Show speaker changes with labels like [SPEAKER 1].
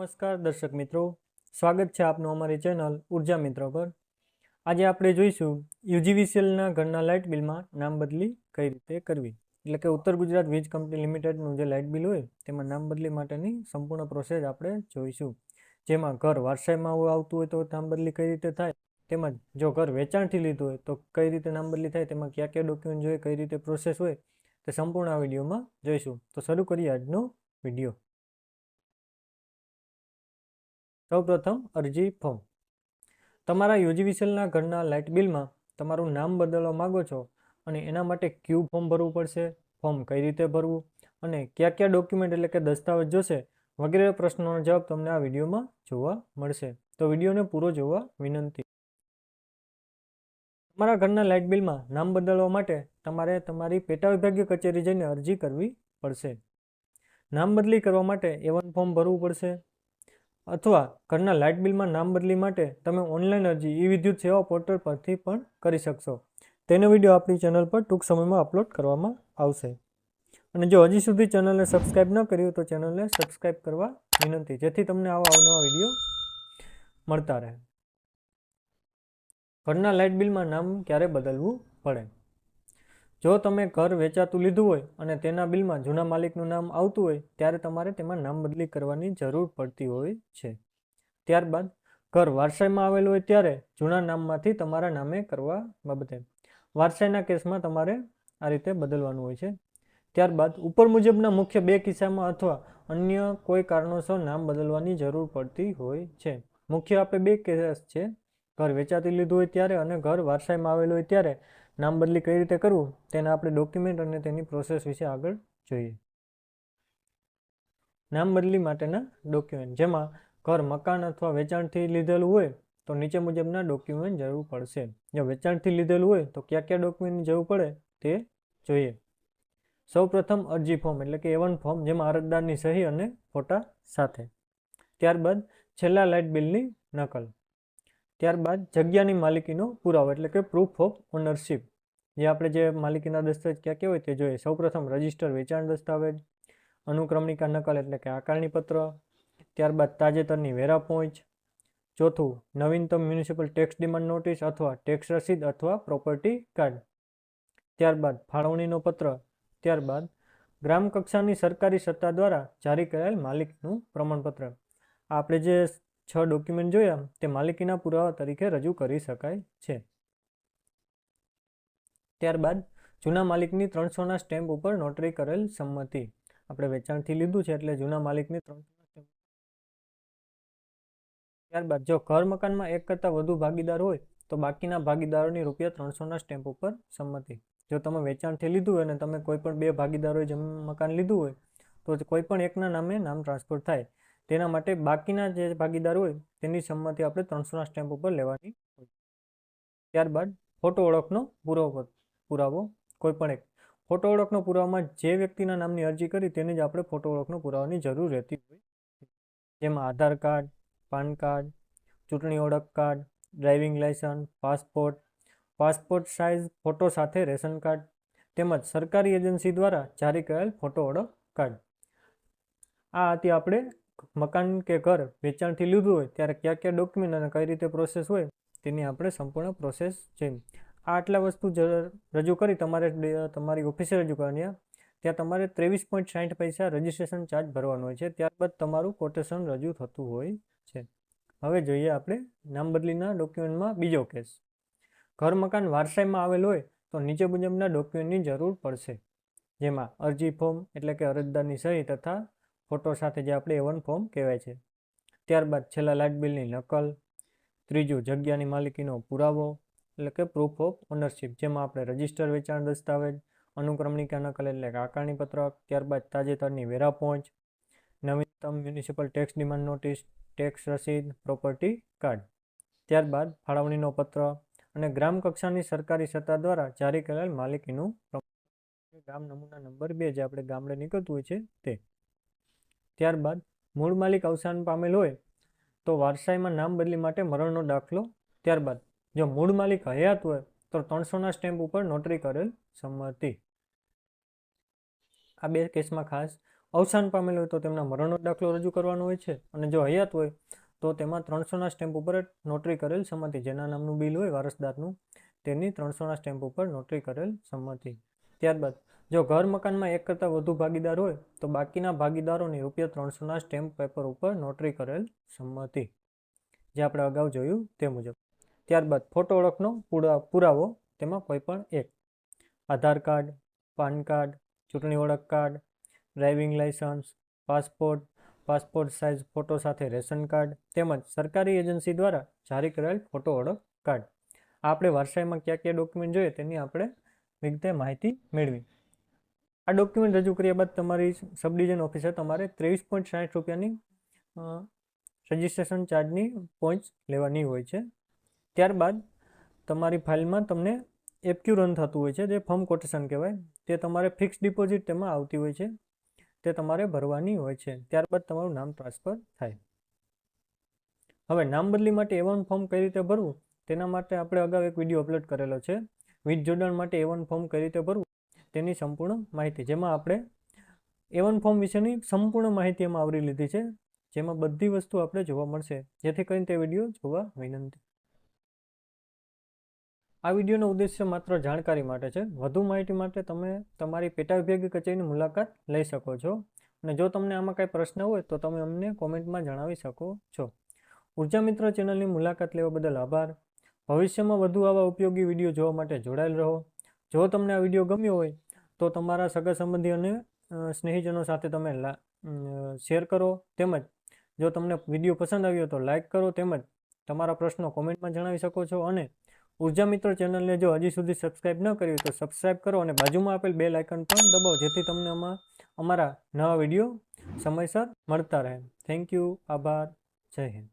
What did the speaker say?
[SPEAKER 1] નમસ્કાર દર્શક મિત્રો. સ્વાગત છે આપનું અમારી ચેનલ ઊર્જા મિત્રો પર. આજે આપણે જોઈશું યુજીવીસીએલના ઘરના લાઇટ બિલમાં નામ બદલી કઈ રીતે કરવી? એટલે કે ઉત્તર ગુજરાત વીજ કંપની લિમિટેડનું જે લાઇટ બિલ હોય તેમાં નામ બદલી માટેની સંપૂર્ણ પ્રોસેસ આપણે જોઈશું. જેમાં ઘર વારસાઈમાં આવતું હોય તો નામ બદલી કઈ રીતે થાય? તેમજ જો ઘર વેચાણથી લીધું હોય તો કઈ રીતે નામ બદલી થાય? તેમાં કયા કયા ડોક્યુમેન્ટ જોઈએ, કઈ રીતે પ્રોસેસ હોય તે સંપૂર્ણ આ વિડીયોમાં જોઈશું. તો શરૂ કરીએ આજનો વીડિયો. સૌપ્રથમ અરજી ફોર્મ તમારા યુજીવીસીએલના ઘરના લાઇટ બિલમાં તમારું નામ બદલવા માગો છો અને એના માટે ક્યુ ફોર્મ ભરવું પડશે, ફોર્મ કઈ રીતે ભરવું અને કયા કયા ડોક્યુમેન્ટ એટલે કે દસ્તાવેજ જોશે વગેરે પ્રશ્નોનો જવાબ તમને આ વિડીયોમાં જોવા મળશે. તો વિડીયોને પૂરો જોવા વિનંતી. તમારા ઘરના લાઇટ બિલમાં નામ બદલવા માટે તમારે તમારી પેટા વિભાગીય કચેરી જઈને અરજી કરવી પડશે. નામ બદલી કરવા માટે એવન ફોર્મ ભરવું પડશે. અથવા ઘરના લાઇટ બિલમાં નામ બદલી માટે તમે ઓનલાઈન અરજી ઈ વિદ્યુત સેવા પોર્ટલ પરથી પણ કરી શકશો. તેનો વીડિયો આપણી ચેનલ પર ટૂંક સમયમાં અપલોડ કરવામાં આવશે. અને જો હજી સુધી ચેનલને સબસ્ક્રાઈબ ન કર્યું તો ચેનલને સબસ્ક્રાઈબ કરવા વિનંતી. જેથી તમને આવા અવનવા વીડિયો મળતા રહે. ઘરના લાઇટ બિલમાં નામ ક્યારે બદલવું પડે? જો તમે ઘર વેચાતું લીધું હોય અને તેના બિલમાં જૂના માલિકનું નામ આવતું હોય, ત્યારે તમારે તેમાં નામ બદલી કરવાની જરૂર પડતી હોય છે. ત્યારબાદ, ઘર વારસાઈમાં આવેલું હોય ત્યારે જૂના નામમાંથી તમારા નામે કરવા બાબતે. વારસાઈના કેસમાં તમારે આ રીતે બદલવાનું હોય છે. ત્યારબાદ, ઉપર મુજબના મુખ્ય બે કિસ્સામાં અથવા અન્ય કોઈ કારણોસર નામ બદલવાની જરૂર પડતી હોય છે. મુખ્ય આપણે બે કેસ છે. ઘર વેચાતી લીધું હોય ત્યારે અને ઘર વારસાઈમાં આવેલું હોય ત્યારે નામ બદલી કઈ રીતે કરવું તેના આપણે ડોક્યુમેન્ટ અને તેની પ્રોસેસ વિશે આગળ જોઈએ. નામ બદલી માટેના ડોક્યુમેન્ટ જેમાં ઘર, મકાન અથવા વેચાણથી લીધેલું હોય તો નીચે મુજબના ડોક્યુમેન્ટ જરૂર પડશે. જો વેચાણથી લીધેલું હોય તો કયા કયા ડોક્યુમેન્ટની જરૂર પડે તે જોઈએ. સૌપ્રથમ અરજી ફોર્મ એટલે કે એવન ફોર્મ જેમાં અરજદારની સહી અને ફોટા સાથે. ત્યારબાદ છેલ્લા લાઇટ બિલની નકલ. ત્યારબાદ જગ્યાની માલિકીનો પુરાવો, એટલે કે પ્રૂફ ઓફ ઓનરશિપ જે આપણે જે માલિકીના દસ્તાવેજ ક્યાં હોય તે જોઈએ. સૌપ્રથમ રજિસ્ટર વેચાણ દસ્તાવેજ, અનુક્રમણિકા નકલ, એટલે કે આકારણી પત્ર ત્યારબાદ તાજેતરની વેરા પહોંચ, ચોથું નવીનતમ મ્યુનિસિપલ ટેક્સ ડિમાન્ડ નોટિસ અથવા ટેક્સ રસીદ અથવા પ્રોપર્ટી કાર્ડ ત્યારબાદ ફાળવણીનો પત્ર, ત્યારબાદ ગ્રામ કક્ષાની સરકારી સત્તા દ્વારા જારી કરાયેલ માલિકનું પ્રમાણપત્ર. આપણે જે છ ડોક્યુમેન્ટ જોયા તે માલિકીના પુરાવા તરીકે રજૂ કરી શકાય છે. ત્યારબાદ જૂના માલિકની ત્રણસોના સ્ટેમ્પ ઉપર નોટરી કરેલ સંમતિ. આપણે વેચાણથી લીધું છે એટલે જૂના માલિકની ત્રણસોના સ્ટેમ્પ ત્યારબાદ જો ઘર મકાનમાં એક કરતાં વધુ ભાગીદાર હોય, તો બાકીના ભાગીદારોની રૂપિયા ત્રણસોના સ્ટેમ્પ ઉપર સંમતિ. જો તમે વેચાણથી લીધું હોય અને તમે કોઈ પણ બે ભાગીદારોએ જમીન મકાન લીધું હોય, તો કોઈ પણ એકના નામે નામ ટ્રાન્સફર થાય. તેના માટે બાકીના જે ભાગીદાર હોય, તેની સંમતિ આપણે ત્રણસોના સ્ટેમ્પ ઉપર લેવાની હોય. ત્યારબાદ ફોટો ઓળખનો પુરાવો પુરાવો કોઈ પણ એક. ફોટો ઓળખનો પુરાવામાં જે વ્યક્તિના નામની અરજી કરી, તેને જ આપણે ફોટો ઓળખનો પુરાવાની જરૂર રહેતી હોય જેમાં આધાર કાર્ડ, પાન કાર્ડ, ચૂંટણી ઓળખ card, driving licence passport passport size, photo સાથે રેશન કાર્ડ તેમજ સરકારી એજન્સી દ્વારા જારી કરાયેલ ફોટો ઓળખ કાર્ડ. આ હતી આપણે મકાન કે ઘર વેચાણથી લીધું હોય, ત્યારે કયા કયા ડોક્યુમેન્ટ અને કઈ રીતે પ્રોસેસ હોય, તેની આપણે સંપૂર્ણ પ્રોસેસ છે આ આટલા વસ્તુ રજૂ કરી તમારે તમારી ઓફિસે રજૂ કરવાની ત્યાં તમારે ત્રેવીસ પોઈન્ટ સાઠ પૈસા રજિસ્ટ્રેશન ચાર્જ ભરવાનો હોય છે. ત્યારબાદ તમારું કોટેશન રજૂ થતું હોય છે. હવે જોઈએ આપણે નામ બદલીના ડોક્યુમેન્ટમાં બીજો કેસ ઘર મકાન વારસાઈમાં આવેલ હોય, તો નીચે મુજબના ડોક્યુમેન્ટની જરૂર પડશે. જેમાં અરજી ફોર્મ એટલે કે અરજદારની સહી તથા ફોટો સાથે જે આપણે વન ફોર્મ કહેવાય છે. ત્યારબાદ છેલ્લા લાઇટ બિલની નકલ, ત્રીજું જગ્યાની માલિકીનો પુરાવો, એટલે કે પ્રૂફ ઓફ ઓનરશિપ જેમાં આપણે રજિસ્ટર વેચાણ દસ્તાવેજ, અનુક્રમણિકા નકલ એટલે કે આકારણી પત્રક, ત્યારબાદ તાજેતરની વેરા પહોંચ નવીનતમ municipal tax demand notice tax રસીદ પ્રોપર્ટી કાર્ડ ત્યારબાદ ફાળવણીનો પત્ર અને ગ્રામ કક્ષાની સરકારી સત્તા દ્વારા જારી કરેલ માલિકીનું ગામ નમૂના નંબર બે, જે આપણે ગામડે નીકળતું હોય છે તે. ત્યારબાદ મૂળ માલિક અવસાન પામેલ હોય તો વારસાઈમાં નામ બદલી માટે મરણનો દાખલો. ત્યારબાદ જો મૂળ માલિક હયાત હોય તો ત્રણસોના સ્ટેમ્પ ઉપર નોટરી કરેલ સંમતિ. આ બે કેસમાં ખાસ અવસાન પામેલ હોય તો તેમના મરણનો દાખલો રજૂ કરવાનો હોય છે અને જો હયાત હોય તો તેમાં ત્રણસોના સ્ટેમ્પ ઉપર નોટરી કરેલ સંમતિ. જેના નામનું બિલ હોય વારસદારનું, તેની ત્રણસોના સ્ટેમ્પ ઉપર નોટરી કરેલ સંમતિ. ત્યારબાદ જો ઘર મકાનમાં એક કરતાં વધુ ભાગીદાર હોય, તો બાકીના ભાગીદારોની રૂપિયા ત્રણસોના સ્ટેમ્પ પેપર ઉપર નોટરી કરેલ સંમતિ. જે આપણે અગાઉ જોયું તે મુજબ. ત્યારબાદ ફોટો ઓળખનો પુરા, પુરાવો, તેમાં કોઈ પણ એક. આધાર કાર્ડ, પાન કાર્ડ, ચૂંટણી ઓળખ card, driving licence, passport passport size photo સાથે રેશન કાર્ડ, તેમજ સરકારી એજન્સી દ્વારા જારી કરાયેલ ફોટો ઓળખ કાર્ડ. આપણે વારસાઈમાં કયા કયા ડોક્યુમેન્ટ જોઈએ તેની આપણે વિગતે માહિતી મેળવી. આ ડોક્યુમેન્ટ રજૂ કર્યા બાદ તમારી સબ ડિવિઝન ઓફિસર તમારે ત્રેવીસ પોઈન્ટ સાઠ રૂપિયાની રજિસ્ટ્રેશન ચાર્જની પોઈન્ટ લેવાની હોય છે. ત્યારબાદ તમારી ફાઇલમાં તમને એપક્યુ રન થતું હોય છે, જે ફર્મ કોટેશન કહેવાય, તે તમારે ફિક્સ ડિપોઝિટ તેમાં આવતી હોય છે, તે તમારે ભરવાની હોય છે. ત્યારબાદ તમારું નામ ટ્રાન્સફર થાય. હવે નામ બદલી માટે એ વન ફોર્મ કઈ રીતે ભરવું? તેના માટે આપણે અગાઉ એક વીડિયો અપલોડ કરેલો છે. વીજ જોડાણ માટે એ વન ફોર્મ કઈ રીતે ભરવું? તેની સંપૂર્ણ માહિતી. જેમાં આપણે એ વન ફોર્મ વિશેની સંપૂર્ણ માહિતી એમાં આવરી લીધી છે. જેમાં બધી વસ્તુ આપણે જોવા મળશે. જેથી કરીને તે વીડિયો જોવા વિનંતી. આ વિડીયોનો ઉદ્દેશ્ય માત્ર જાણકારી માટે છે. વધુ માહિતી માટે તમે તમારી પેટા વિભાગીય કચેરીની મુલાકાત લઈ શકો છો. અને જો તમને આમાં કાંઈ પ્રશ્ન હોય તો તમે અમને કોમેન્ટમાં જણાવી શકો છો. ઊર્જા મિત્ર ચેનલની મુલાકાત લેવા બદલ આભાર. ભવિષ્યમાં વધુ આવા ઉપયોગી વીડિયો જોવા માટે જોડાયેલ રહો. જો તમને આ વીડિયો ગમ્યો હોય, તો તમારા સગા સંબંધી અને સ્નેહીજનો સાથે તમે શેર કરો. તેમજ, જો તમને વીડિયો પસંદ આવ્યો તો લાઇક કરો. તેમજ, તમારા પ્રશ્નો કોમેન્ટમાં જણાવી શકો છો. અને ઊર્જા મિત્ર ચેનલને જો હજી સુધી સબસ્ક્રાઇબ ન કરી તો સબસ્ક્રાઇબ કરો અને બાજુમાં આપેલ બે લાઇકન પણ દબાવો, જેથી તમને આમાં, અમારા નવા વીડિયો સમયસર મળતા રહે. Thank you. આભાર. જય હિન્દ.